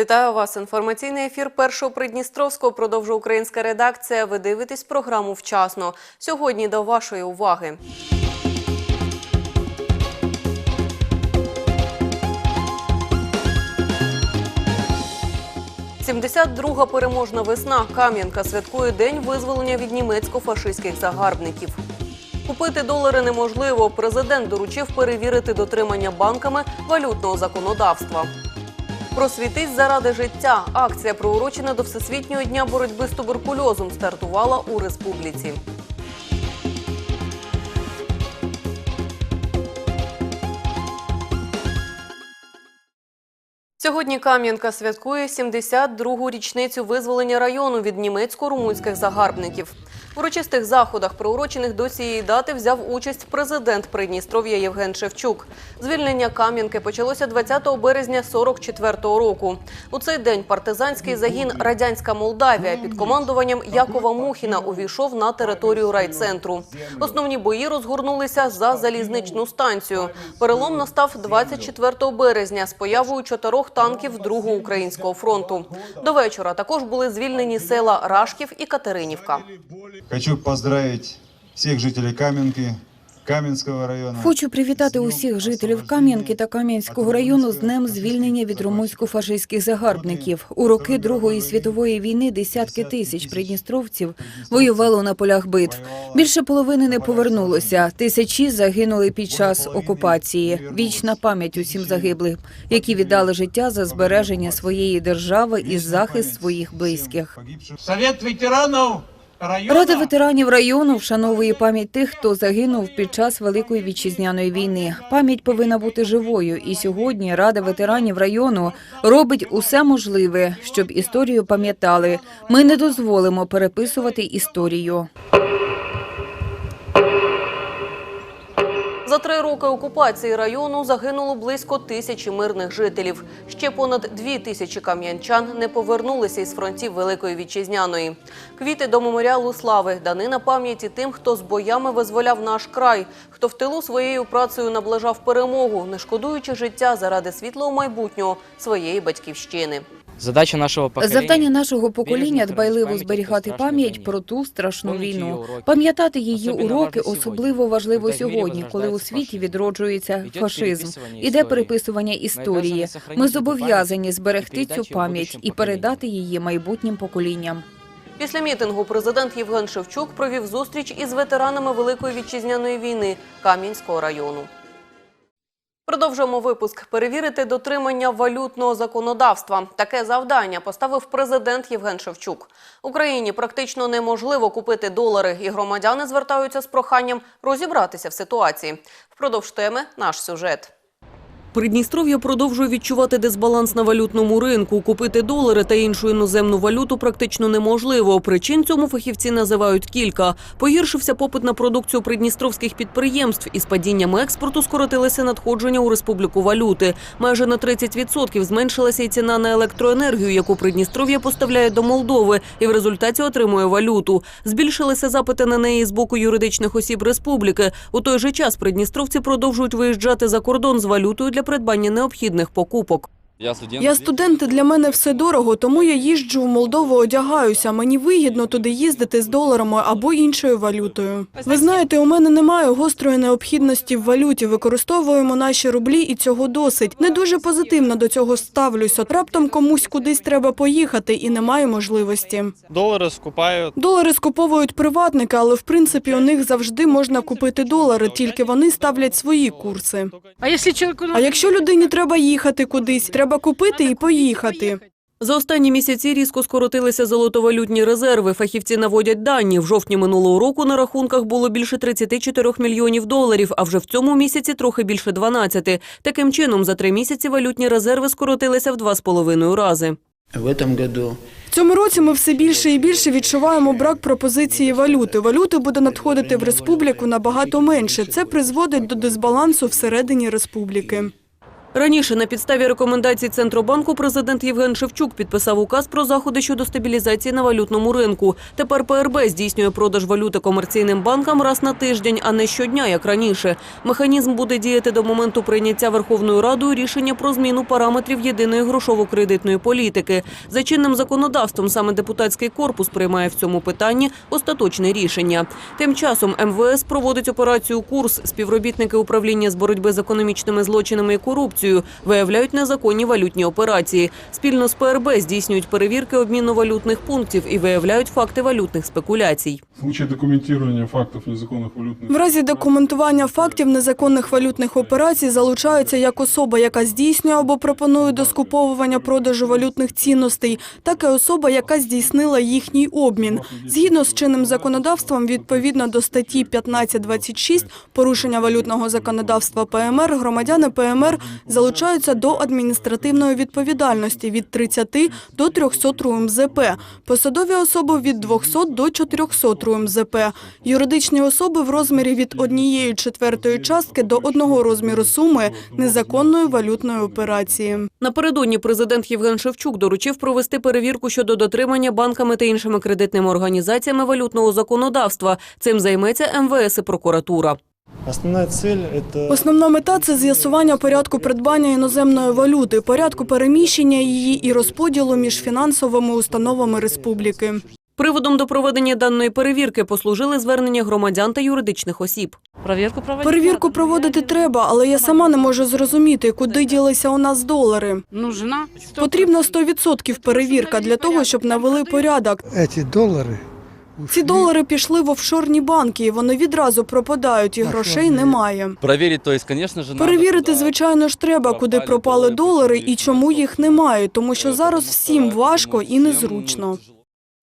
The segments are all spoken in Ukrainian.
Вітаю вас. Інформаційний ефір першого Придністровського продовжує українська редакція. Ви дивитесь програму вчасно. Сьогодні до вашої уваги. «72-га переможна весна. Кам'янка святкує день визволення від німецько-фашистських загарбників. Купити долари неможливо. Президент доручив перевірити дотримання банками валютного законодавства. Просвітись заради життя. Акція, приурочена до Всесвітнього дня боротьби з туберкульозом, стартувала у республіці. Сьогодні Кам'янка святкує 72-гу річницю визволення району від німецько-румунських загарбників. Урочистих заходах, приурочених до цієї дати, взяв участь президент Придністров'я Євген Шевчук. Звільнення Кам'янки почалося 20 березня 44-го року. У цей день партизанський загін Радянська Молдавія під командуванням Якова Мухіна увійшов на територію райцентру. Основні бої розгорнулися за залізничну станцію. Перелом настав 24 березня з появою чотирьох танків Другого українського фронту. До вечора також були звільнені села Рашків і Катеринівка. Хочу поздравить всех жителей Каменки, Каменского района. Хочу привітати усіх жителів Кам'янки та Кам'янського району з днем звільнення від румунсько-фашистських загарбників. У роки Другої світової війни десятки тисяч придністровців воювало на полях битв. Більше половини не повернулося. Тисячі загинули під час окупації. Вічна пам'ять усім загиблим, які віддали життя за збереження своєї держави і захист своїх близьких. Совет ветеранов района. Рада ветеранів району вшановує пам'ять тих, хто загинув під час Великої вітчизняної війни. Пам'ять повинна бути живою, і сьогодні Рада ветеранів району робить усе можливе, щоб історію пам'ятали. Ми не дозволимо переписувати історію. За три роки окупації району загинуло близько тисячі мирних жителів. Ще понад дві тисячі кам'янчан не повернулися із фронтів Великої Вітчизняної. Квіти до меморіалу слави данина пам'яті тим, хто з боями визволяв наш край, хто в тилу своєю працею наближав перемогу, не шкодуючи життя заради світлого майбутнього своєї батьківщини. Задача нашого покоління Завдання нашого покоління дбайливо зберігати пам'ять про ту страшну війну, пам'ятати її уроки особливо важливо сьогодні, коли у світі відроджується фашизм. Іде переписування історії. Ми зобов'язані зберегти цю пам'ять і передати її майбутнім поколінням. Після мітингу президент Євген Шевчук провів зустріч із ветеранами Великої вітчизняної війни Кам'янського району. Продовжуємо випуск. Перевірити дотримання валютного законодавства. Таке завдання поставив президент Євген Шевчук. Україні практично неможливо купити долари, і громадяни звертаються з проханням розібратися в ситуації. Впродовж теми наш сюжет. Придністров'я продовжує відчувати дисбаланс на валютному ринку. Купити долари та іншу іноземну валюту практично неможливо. Причин цьому фахівці називають кілька. Погіршився попит на продукцію придністровських підприємств. Із падінням експорту скоротилися надходження у республіку валюти. Майже на 30% зменшилася і ціна на електроенергію, яку Придністров'я поставляє до Молдови, і в результаті отримує валюту. Збільшилися запити на неї з боку юридичних осіб республіки. У той же час придністровці продовжують виїжджати за кордон з валютою для придбання необхідних покупок. Я студент. І для мене все дорого, тому я їжджу в Молдову, одягаюся. Мені вигідно туди їздити з доларами або іншою валютою. Ви знаєте, у мене немає гострої необхідності в валюті. Використовуємо наші рублі, і цього досить. Не дуже позитивно до цього ставлюся. Раптом комусь кудись треба поїхати, і немає можливості. Доллары скупают. Долари скуповують приватники, але в принципі у них завжди можна купити долари, тільки вони ставлять свої курси. А если человеку А якщо людині треба їхати кудись, треба купити і поїхати. За останні місяці різко скоротилися золотовалютні резерви. Фахівці наводять дані. В жовтні минулого року на рахунках було більше 34 мільйонів доларів, а вже в цьому місяці трохи більше 12. Таким чином, за три місяці валютні резерви скоротилися в два з половиною рази. В этом году В цьому році ми все більше і більше відчуваємо брак пропозиції валюти. Валюти буде надходити в республіку набагато менше. Це призводить до дисбалансу всередині республіки. Раніше на підставі рекомендацій Центробанку президент Євген Шевчук підписав указ про заходи щодо стабілізації на валютному ринку. Тепер ПРБ здійснює продаж валюти комерційним банкам раз на тиждень, а не щодня, як раніше. Механізм буде діяти до моменту прийняття Верховною Радою рішення про зміну параметрів єдиної грошово-кредитної політики. За чинним законодавством саме депутатський корпус приймає в цьому питанні остаточне рішення. Тим часом МВС проводить операцію «Курс». Співробітники управління з боротьби з економічними злочинами і корупцією виявляють незаконні валютні операції. Спільно з ПРБ здійснюють перевірки обміну валютних пунктів і виявляють факти валютних спекуляцій. В случае документирования фактов незаконных валютных В разі документування фактів незаконних валютних операцій залучаються як особа, яка здійснює або пропонує до скуповування продажу валютних цінностей, так і особа, яка здійснила їхній обмін. Згідно з чинним законодавством, відповідно до статті 15.26 порушення валютного законодавства ПМР, громадяни ПМР залучаються до адміністративної відповідальності від 30 до 300 РУМЗП, посадові особи від 200 до 400 РУМЗП, юридичні особи в розмірі від однієї четвертої частки до одного розміру суми незаконної валютної операції. Напередодні президент Євген Шевчук доручив провести перевірку щодо дотримання банками та іншими кредитними організаціями валютного законодавства. Цим займеться МВС і прокуратура. Основная цель – это Основна мета це з'ясування порядку придбання іноземної валюти, порядку переміщення її і розподілу між фінансовими установами республіки. Приводом до проведення даної перевірки послужили звернення громадян та юридичних осіб. Проверку проводить. Перевірку надо. проводити треба, але я сама не можу зрозуміти, куди ділися у нас долари. Нужна. Потрібно 100% перевірка для того, щоб навели порядок. Эти доллары ці долари пішли в офшорні банки, і вони відразу пропадають, і грошей немає. Проверить, то есть, конечно же, надо, Перевірити, звичайно ж, треба, куди пропали долари і чому їх немає, тому що зараз всім важко і незручно.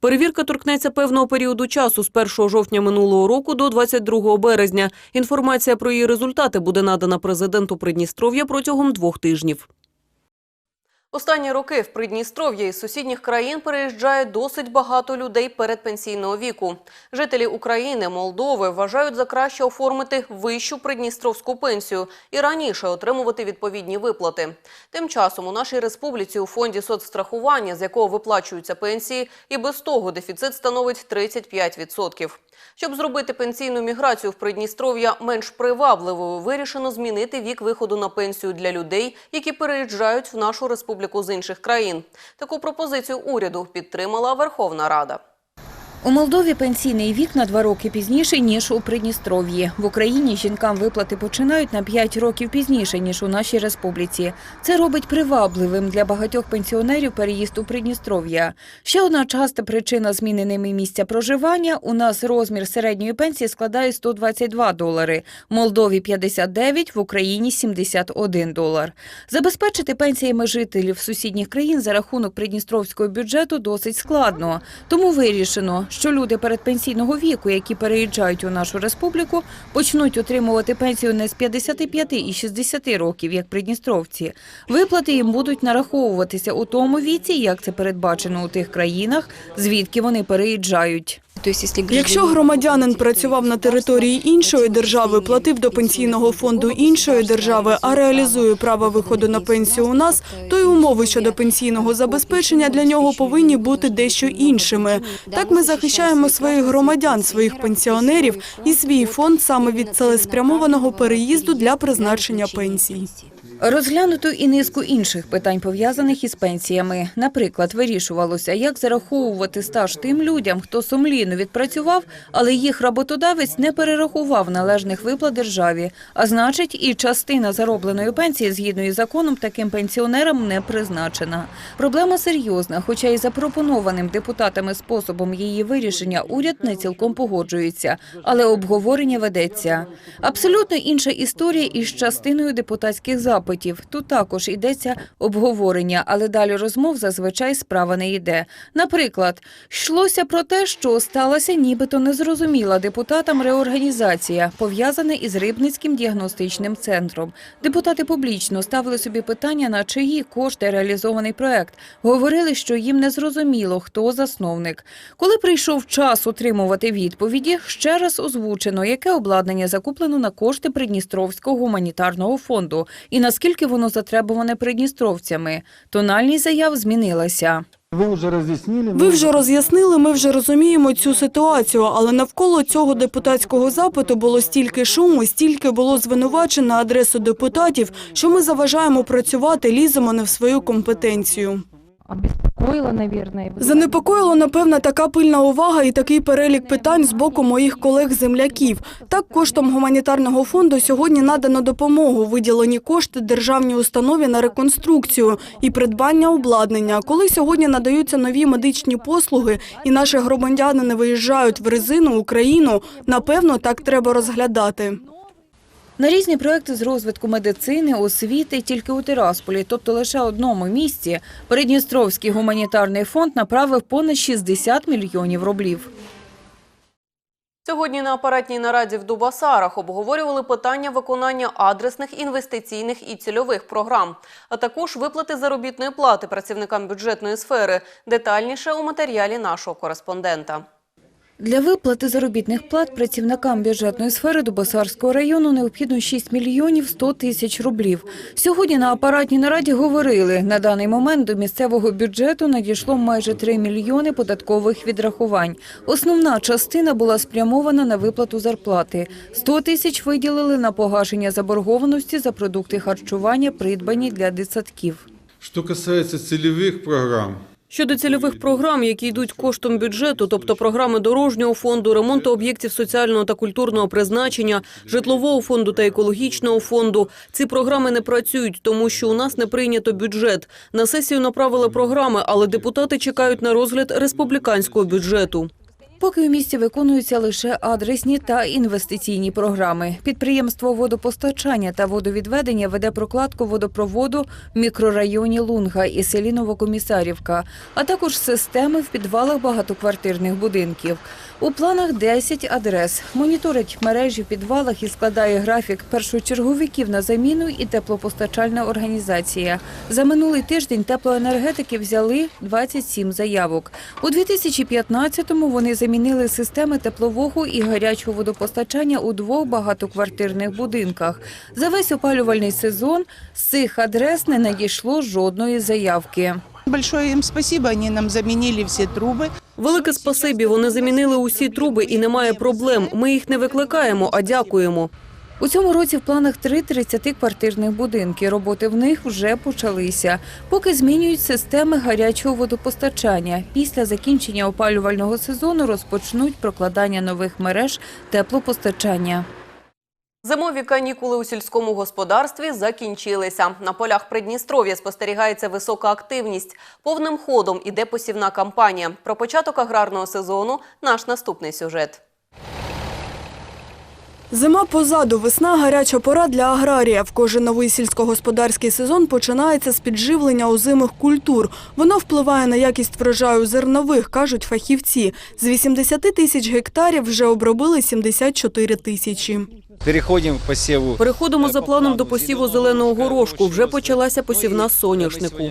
Перевірка торкнеться певного періоду часу з 1 жовтня минулого року до 22 березня. Інформація про її результати буде надана президенту Придністров'я протягом двох тижнів. Останні роки в Придністров'я із сусідніх країн переїжджає досить багато людей передпенсійного віку. Жителі України, Молдови вважають за краще оформити вищу придністровську пенсію і раніше отримувати відповідні виплати. Тим часом у нашій республіці у фонді соцстрахування, з якого виплачуються пенсії, і без того дефіцит становить 35%. Щоб зробити пенсійну міграцію в Придністров'я менш привабливою, вирішено змінити вік виходу на пенсію для людей, які переїжджають в нашу республіку з інших країн. Таку пропозицію уряду підтримала Верховна Рада. У Молдові пенсійний вік на два роки пізніше, ніж у Придністров'ї. В Україні жінкам виплати починають на 5 років пізніше, ніж у нашій республіці. Це робить привабливим для багатьох пенсіонерів переїзд у Придністров'я. Ще одна часта причина зміни ними місця проживання. У нас розмір середньої пенсії складає 122 долари, в Молдові 59, в Україні 71 долар. Забезпечити пенсіями жителів сусідніх країн за рахунок придністровського бюджету досить складно. Тому вирішено, що люди передпенсійного віку, які переїжджають у нашу республіку, почнуть отримувати пенсію не з 55 і 60 років, як придністровці. Виплати їм будуть нараховуватися у тому віці, як це передбачено у тих країнах, звідки вони переїжджають. Якщо громадянин працював на території іншої держави, платив до пенсійного фонду іншої держави, а реалізує право виходу на пенсію у нас, то й умови щодо пенсійного забезпечення для нього повинні бути дещо іншими. Так ми захищаємо своїх громадян, своїх пенсіонерів і свій фонд саме від цілеспрямованого переїзду для призначення пенсій. Розглянуто і низку інших питань, пов'язаних із пенсіями. Наприклад, вирішувалося, як зараховувати стаж тим людям, хто сумлінно відпрацював, але їх роботодавець не перерахував належних виплат державі. А значить, і частина заробленої пенсії згідно із законом таким пенсіонерам не призначена. Проблема серйозна, хоча і запропонованим депутатами способом її вирішення уряд не цілком погоджується, але обговорення ведеться. Абсолютно інша історія із частиною депутатських запитів. Тут також йдеться обговорення, але далі розмов зазвичай справа не йде. Наприклад, йшлося про те, що сталася нібито незрозуміла депутатам реорганізація, пов'язана із Рибницьким діагностичним центром. Депутати публічно ставили собі питання, на чиї кошти реалізований проект. Говорили, що їм не зрозуміло, хто засновник. Коли прийшов час отримувати відповіді, ще раз озвучено, яке обладнання закуплено на кошти Придністровського гуманітарного фонду і на наскільки воно затребуване придністровцями. Тональність заяв змінилася. Ви вже роз'яснили. Ви вже роз'яснили, ми вже розуміємо цю ситуацію, але навколо цього депутатського запиту було стільки шуму, стільки було звинувачень на адресу депутатів, що ми заважаємо працювати, ліземо не в свою компетенцію. Обеспокоило, наверное. Занепокоїло, напевно, така пильна увага і такий перелік питань з боку моїх колег-земляків. Так, коштом гуманітарного фонду сьогодні надано допомогу, виділені кошти державній установі на реконструкцію і придбання обладнання. Коли сьогодні надаються нові медичні послуги і наші громадяни не виїжджають в резину Україну, напевно, так треба розглядати. На різні проекти з розвитку медицини, освіти тільки у Тирасполі, тобто лише одному місці, Придністровський гуманітарний фонд направив понад 60 мільйонів рублів. Сьогодні на апаратній нараді в Дубасарах обговорювали питання виконання адресних інвестиційних і цільових програм, а також виплати заробітної плати працівникам бюджетної сфери. Детальніше у матеріалі нашого кореспондента. Для виплати заробітних плат працівникам бюджетної сфери Дубосарського району необхідно 6 мільйонів 100 тисяч рублів. Сьогодні на апаратній нараді говорили, на даний момент до місцевого бюджету надійшло майже 3 мільйони податкових відрахувань. Основна частина була спрямована на виплату зарплати. 100 тисяч виділили на погашення заборгованості за продукти харчування, придбані для дитсадків. Что касается целевых программ, Щодо цільових програм, які йдуть коштом бюджету, тобто програми дорожнього фонду, ремонту об'єктів соціального та культурного призначення, житлового фонду та екологічного фонду, ці програми не працюють, тому що у нас не прийнято бюджет. На сесію направили програми, але депутати чекають на розгляд республіканського бюджету. Поки у місті виконуються лише адресні та інвестиційні програми. Підприємство водопостачання та водовідведення веде прокладку водопроводу в мікрорайоні Лунга і селі Новокомісарівка, а також системи в підвалах багатоквартирних будинків. У планах 10 адрес. Моніторить мережі в підвалах і складає графік першочерговиків на заміну і теплопостачальна організація. За минулий тиждень теплоенергетики взяли 27 заявок. У 2015-му вони замінили системи теплового і гарячого водопостачання у двох багатоквартирних будинках. За весь опалювальний сезон з цих адрес не надійшло жодної заявки. Большое їм спасибо, вони нам замінили всі труби. Велике спасибі. Вони замінили усі труби і немає проблем. Ми їх не викликаємо, а дякуємо. У цьому році в планах три 30-квартирних будинки. Роботи в них вже почалися. Поки змінюють системи гарячого водопостачання. Після закінчення опалювального сезону розпочнуть прокладання нових мереж теплопостачання. Зимові канікули у сільському господарстві закінчилися. На полях Придністров'я спостерігається висока активність. Повним ходом іде посівна кампанія. Про початок аграрного сезону наш наступний сюжет. Зима позаду, весна – гаряча пора для аграріїв. Кожен новий сільськогосподарський сезон починається з підживлення озимих культур. Воно впливає на якість врожаю зернових, кажуть фахівці. З 80 тисяч гектарів вже обробили 74 тисячі. Переходимо посіву. Переходимо за планом до посіву зеленого горошку. Вже почалася посівна соняшнику.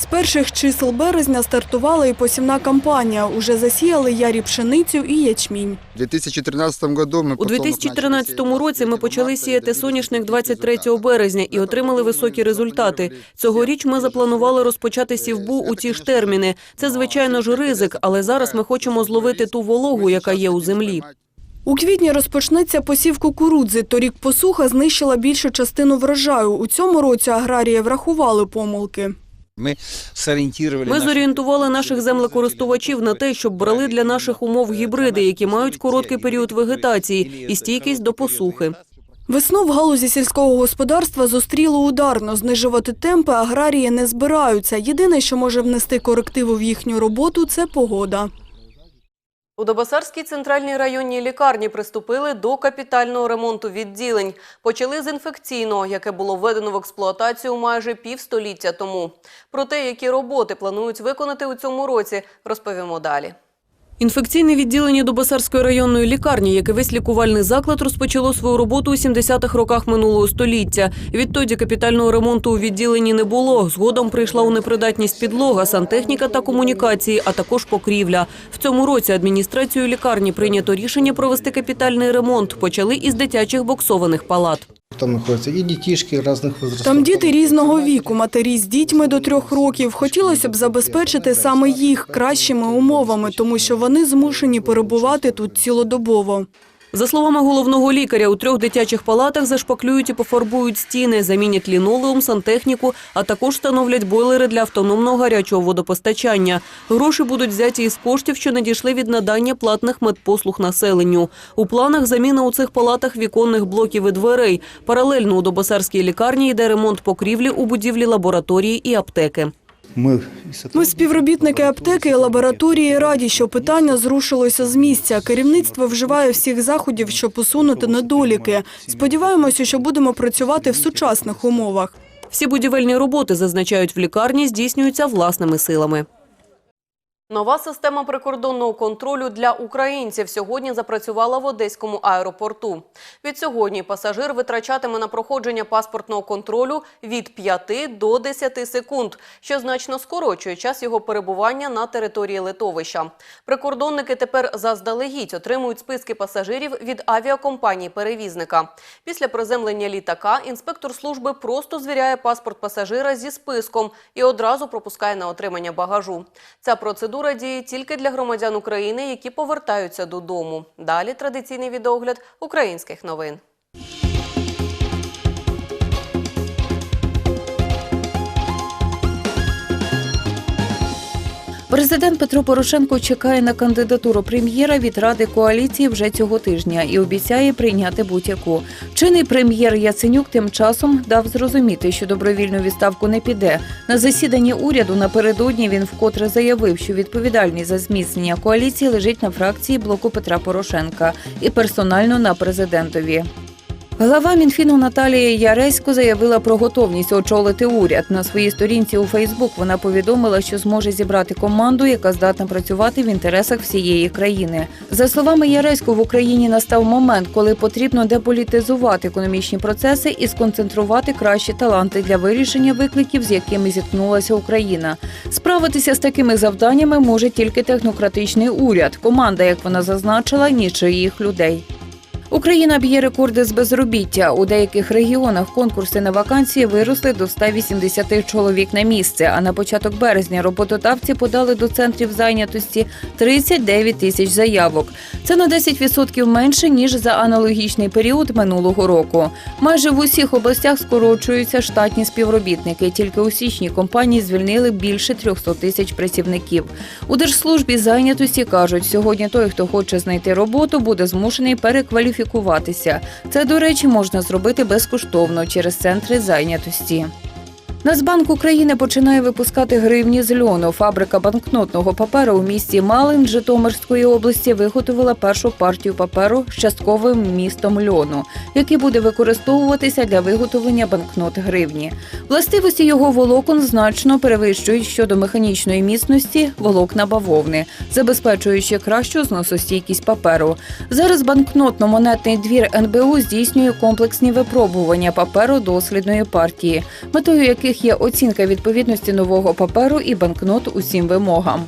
З перших чисел березня стартувала і посівна кампанія. Уже засіяли ярі пшеницю і ячмінь. У 2013 году ми У 2013 році ми почали сіяти соняшник 23 березня і отримали високі результати. Цьогоріч ми запланували розпочати сівбу у ті ж терміни. Це, звичайно ж, ризик, але зараз ми хочемо зловити ту вологу, яка є у землі. У квітні розпочнеться посів кукурудзи. Торік посуха знищила більшу частину врожаю. У цьому році аграрії врахували помилки. Ми зорієнтували Ми зорієнтували наших землекористувачів на те, щоб брали для наших умов гібриди, які мають короткий період вегетації і стійкість до посухи. Весну в галузі сільського господарства зустріло ударно. Знижувати темпи аграрії не збираються. Єдине, що може внести корективу в їхню роботу – це погода. У Добасарській центральній районній лікарні приступили до капітального ремонту відділень. Почали з інфекційного, яке було введено в експлуатацію майже півстоліття тому. Про те, які роботи планують виконати у цьому році, розповімо далі. Інфекційне відділення Добасарської районної лікарні, як і весь лікувальний заклад, розпочало свою роботу у 70-х роках минулого століття. Відтоді капітального ремонту у відділенні не було. Згодом прийшла у непридатність підлога, сантехніка та комунікації, а також покрівля. В цьому році адміністрацією лікарні прийнято рішення провести капітальний ремонт. Почали із дитячих боксованих палат. Там знаходяться і дітішки різних возрастів. Там діти різного віку, матері з дітьми до трьох років. Хотілося б забезпечити саме їх кращими умовами, тому що вони змушені перебувати тут цілодобово. За словами головного лікаря, у трьох дитячих палатах зашпаклюють і пофарбують стіни, замінять лінолеум, сантехніку, а також встановлять бойлери для автономного гарячого водопостачання. Гроші будуть взяті із коштів, що надійшли від надання платних медпослуг населенню. У планах заміна у цих палатах віконних блоків і дверей. Паралельно у Добосарській лікарні йде ремонт покрівлі у будівлі лабораторії і аптеки. Мы, Ми співробітники аптеки і лабораторії раді, що питання зрушилося з місця. Керівництво вживає всіх заходів, щоб усунути недоліки. Сподіваємося, що будемо працювати в сучасних умовах. Всі будівельні роботи, зазначають в лікарні, здійснюються власними силами. Нова система прикордонного контролю для українців сьогодні запрацювала в Одеському аеропорту. Від сьогодні пасажир витрачатиме на проходження паспортного контролю від 5 до 10 секунд, що значно скорочує час його перебування на території литовища. Прикордонники тепер заздалегідь отримують списки пасажирів від авіакомпанії-перевізника. Після приземлення літака інспектор служби просто звіряє паспорт пасажира зі списком і одразу пропускає на отримання багажу. Ця процедура діє тільки для громадян України, які повертаються додому. Далі традиційний відеогляд українських новин. Президент Петро Порошенко чекає на кандидатуру прем'єра від Ради коаліції вже цього тижня і обіцяє прийняти будь-яку. Чинний прем'єр Яценюк тим часом дав зрозуміти, що добровільну відставку не піде. На засіданні уряду напередодні він вкотре заявив, що відповідальність за зміцнення коаліції лежить на фракції блоку Петра Порошенка і персонально на президентові. Глава Мінфіну Наталія Яресько заявила про готовність очолити уряд. На своїй сторінці у Фейсбук вона повідомила, що зможе зібрати команду, яка здатна працювати в інтересах всієї країни. За словами Яресько, в Україні настав момент, коли потрібно деполітизувати економічні процеси і сконцентрувати кращі таланти для вирішення викликів, з якими зіткнулася Україна. Справитися з такими завданнями може тільки технократичний уряд, команда, як вона зазначила, нічиїх людей. Україна б'є рекорди з безробіття. У деяких регіонах конкурси на вакансії виросли до 180 чоловік на місце. А на початок березня роботодавці подали до центрів зайнятості 39 тисяч заявок. Це на 10% менше ніж за аналогічний період минулого року. Майже в усіх областях скорочуються штатні співробітники. Тільки у січні компанії звільнили більше 300 тисяч працівників. У держслужбі зайнятості кажуть, сьогодні той, хто хоче знайти роботу, буде змушений перекваліфікуватися. Це, до речі, можна зробити безкоштовно через центри зайнятості. Нацбанк України починає випускати гривні з льону. Фабрика банкнотного паперу у місті Малин Житомирської області виготовила першу партію паперу з частковим містом льону, який буде використовуватися для виготовлення банкнот гривні. Властивості його волокон значно перевищують щодо механічної міцності волокна бавовни, забезпечуючи кращу зносостійкість паперу. Зараз банкнотно-монетний двір НБУ здійснює комплексні випробування паперу дослідної партії, метою яких є оцінка відповідності нового паперу і банкнот усім вимогам.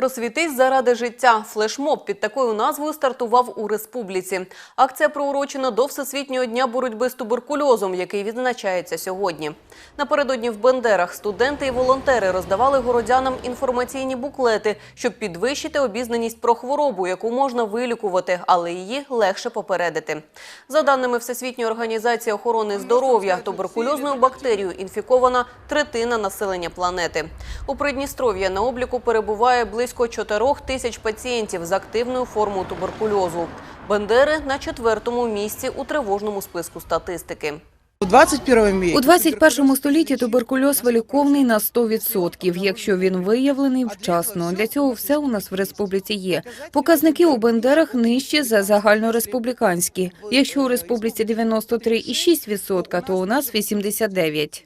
Просвітись заради життя. Флешмоб під такою назвою стартував у республіці. Акція приурочена до Всесвітнього дня боротьби з туберкульозом, який відзначається сьогодні. Напередодні в Бендерах студенти і волонтери роздавали городянам інформаційні буклети, щоб підвищити обізнаність про хворобу, яку можна вилікувати, але її легше попередити. За даними Всесвітньої організації охорони здоров'я, туберкульозною бактерією інфікована третина населення планети. У Придністров'ї на обліку перебуває близько 4 тисяч пацієнтів з активною формою туберкульозу. Бендери на четвертому місці у тривожному списку статистики. У 21 веке У 21 столітті туберкульоз виліковний на 100%, якщо він виявлений вчасно. Для цього все у нас в республіці є. Показники у Бендерах нижчі за загальнореспубліканські. Якщо у республіці 93,6%, то у нас 89%.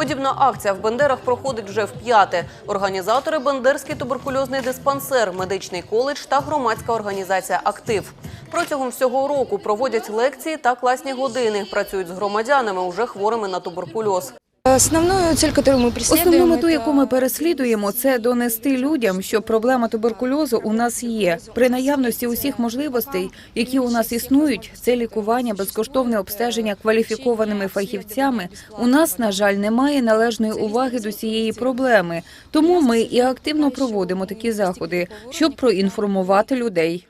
Подібна акція в Бендерах проходить вже в п'яте. Організатори Бендерський туберкульозний диспансер, медичний коледж та громадська організація Актив. Протягом всього року проводять лекції та класні години. Працюють з громадянами, уже хворими на туберкульоз. Основную цель, которую мы преследуем, Основну мету, яку ми переслідуємо, це донести людям, що проблема туберкульозу у нас є. При наявності усіх можливостей, які у нас існують, це лікування, безкоштовне обстеження кваліфікованими фахівцями. У нас, на жаль, немає належної уваги до цієї проблеми. Тому ми і активно проводимо такі заходи, щоб проінформувати людей.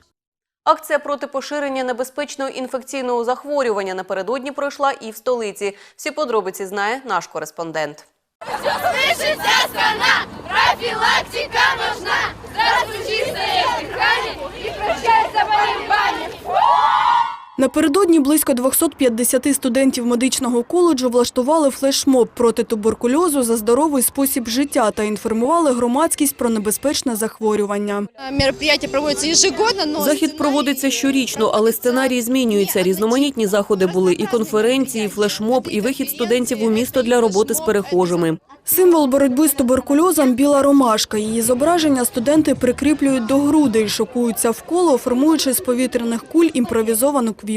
Акція проти поширення небезпечного інфекційного захворювання напередодні пройшла і в столиці. Всі подробиці знає наш кореспондент. Напередодні близько 250 студентів медичного коледжу влаштували флешмоб проти туберкульозу за здоровий спосіб життя та інформували громадськість про небезпечне захворювання. Но... Захід проводиться щорічно, але сценарій змінюється. Різноманітні заходи були і конференції, і флешмоб, і вихід студентів у місто для роботи з перехожими. Символ боротьби з туберкульозом – біла ромашка. Її зображення студенти прикріплюють до грудей, шокуються в коло, формуючи з повітряних куль імпровізовану квітку.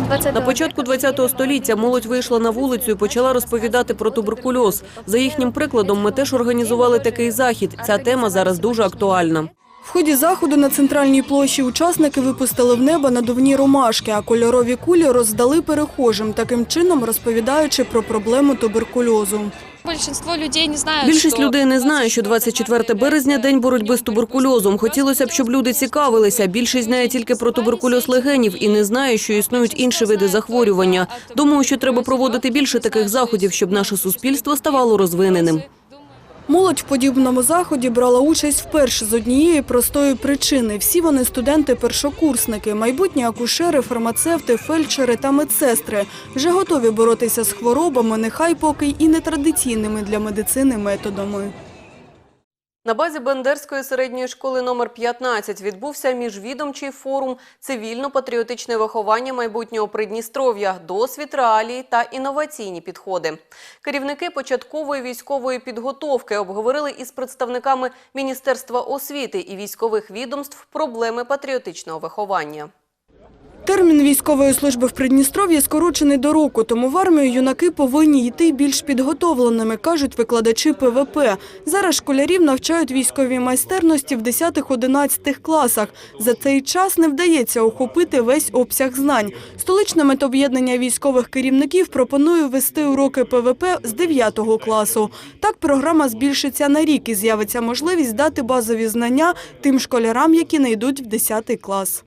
20 На початку ХХ століття молодь вийшла на вулицю і почала розповідати про туберкульоз. За їхнім прикладом, ми теж організували такий захід. Ця тема зараз дуже актуальна. В ході заходу на центральній площі учасники випустили в небо надувні ромашки, а кольорові кулі роздали перехожим, таким чином розповідаючи про проблему туберкульозу. Большинство людей не знают, Більшість людей не знає, що 24 березня – день боротьби з туберкульозом. Хотілося б, щоб люди цікавилися. Більшість знає тільки про туберкульоз легенів і не знає, що існують інші види захворювання. Думаю, що треба проводити більше таких заходів, щоб наше суспільство ставало розвиненим. Молодь в подібному заході брала участь вперше з однієї простої причини. Всі вони студенти-першокурсники, майбутні акушери, фармацевти, фельдшери та медсестри. Вже готові боротися з хворобами, нехай поки і нетрадиційними для медицини методами. На базі Бендерської середньої школи номер 15 відбувся міжвідомчий форум «Цивільно-патріотичне виховання майбутнього Придністров'я. Досвід, реалії та інноваційні підходи». Керівники початкової військової підготовки обговорили із представниками Міністерства освіти і військових відомств проблеми патріотичного виховання. Термін військової служби в Придністров'ї скорочений до року, тому в армію юнаки повинні йти більш підготовленими, кажуть викладачі ПВП. Зараз школярів навчають військовій майстерності в 10-11 класах. За цей час не вдається охопити весь обсяг знань. Столичне медоб'єднання військових керівників пропонує ввести уроки ПВП з 9 класу. Так програма збільшиться на рік і з'явиться можливість дати базові знання тим школярам, які не йдуть в 10 клас.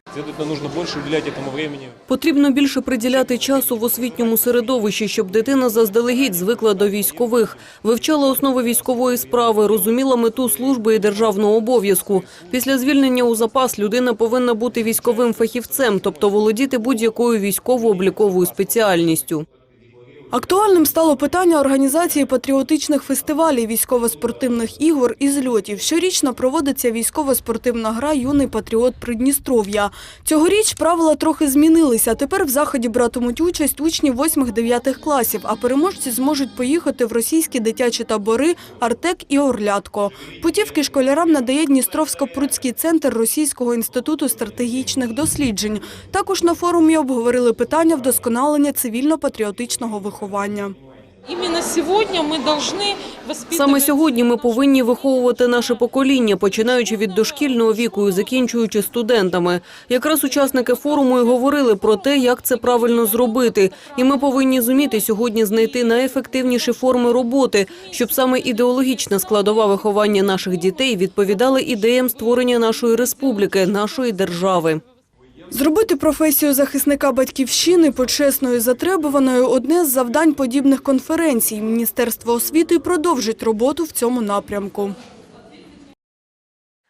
Больше уделять этому времени. Потрібно більше приділяти часу в освітньому середовищі, щоб дитина заздалегідь звикла до військових, вивчала основи військової справи, розуміла мету служби і державного обов'язку. Після звільнення у запас людина повинна бути військовим фахівцем, тобто володіти будь-якою військово-обліковою спеціальністю. Актуальним стало питання організації патріотичних фестивалів військово-спортивних ігор і зльотів. Щорічно проводиться військово-спортивна гра «Юний патріот Придністров'я». Цьогоріч правила трохи змінилися. Тепер в заході братимуть участь учні 8-9 класів, а переможці зможуть поїхати в російські дитячі табори «Артек» і «Орлятко». Путівки школярам надає Дністровсько-Пруцький центр Російського інституту стратегічних досліджень. Також на форумі обговорили питання вдосконалення цивільно-патріотичного виховання Именно сегодня мы должны воспитывать... Саме сьогодні ми повинні виховувати наше покоління, починаючи від дошкільного віку і закінчуючи студентами. Якраз учасники форуму і говорили про те, як це правильно зробити. І ми повинні зуміти сьогодні знайти найефективніші форми роботи, щоб саме ідеологічна складова виховання наших дітей відповідала ідеям створення нашої республіки, нашої держави. Зробити професію захисника батьківщини почесною затребуваною – одне з завдань подібних конференцій. Міністерство освіти продовжить роботу в цьому напрямку.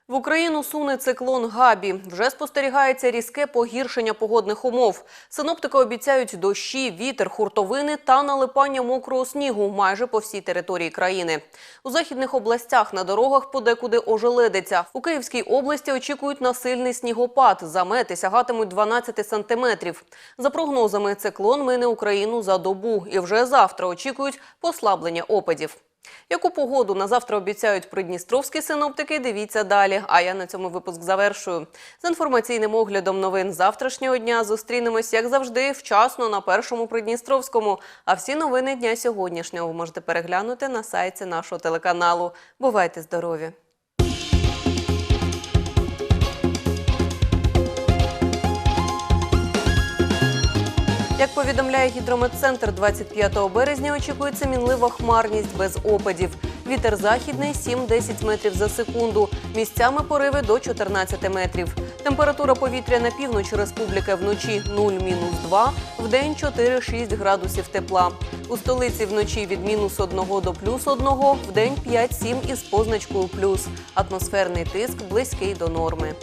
В Україну суне циклон Габі. Вже спостерігається різке погіршення погодних умов. Синоптики обіцяють дощі, вітер, хуртовини та налипання мокрого снігу майже по всій території країни. У західних областях на дорогах подекуди ожеледиться. У Київській області очікують на сильний снігопад. Замети сягатимуть 12 сантиметрів. За прогнозами, циклон мине Україну за добу. І вже завтра очікують послаблення опадів. Яку погоду на завтра обіцяють придністровські синоптики, дивіться далі. А я на цьому випуск завершую. З інформаційним оглядом новин завтрашнього дня зустрінемось, як завжди, вчасно на першому Придністровському. А всі новини дня сьогоднішнього ви можете переглянути на сайті нашого телеканалу. Бувайте здорові! Як повідомляє гідрометцентр, 25 березня очікується мінлива хмарність без опадів. Вітер західний 7-10 метрів за секунду. Місцями пориви до 14 метрів. Температура повітря на півночі республіки вночі 0-2, вдень 4-6 градусів тепла. У столиці вночі від мінус 1 до плюс 1, вдень 5-7 із позначкою плюс. Атмосферний тиск близький до норми.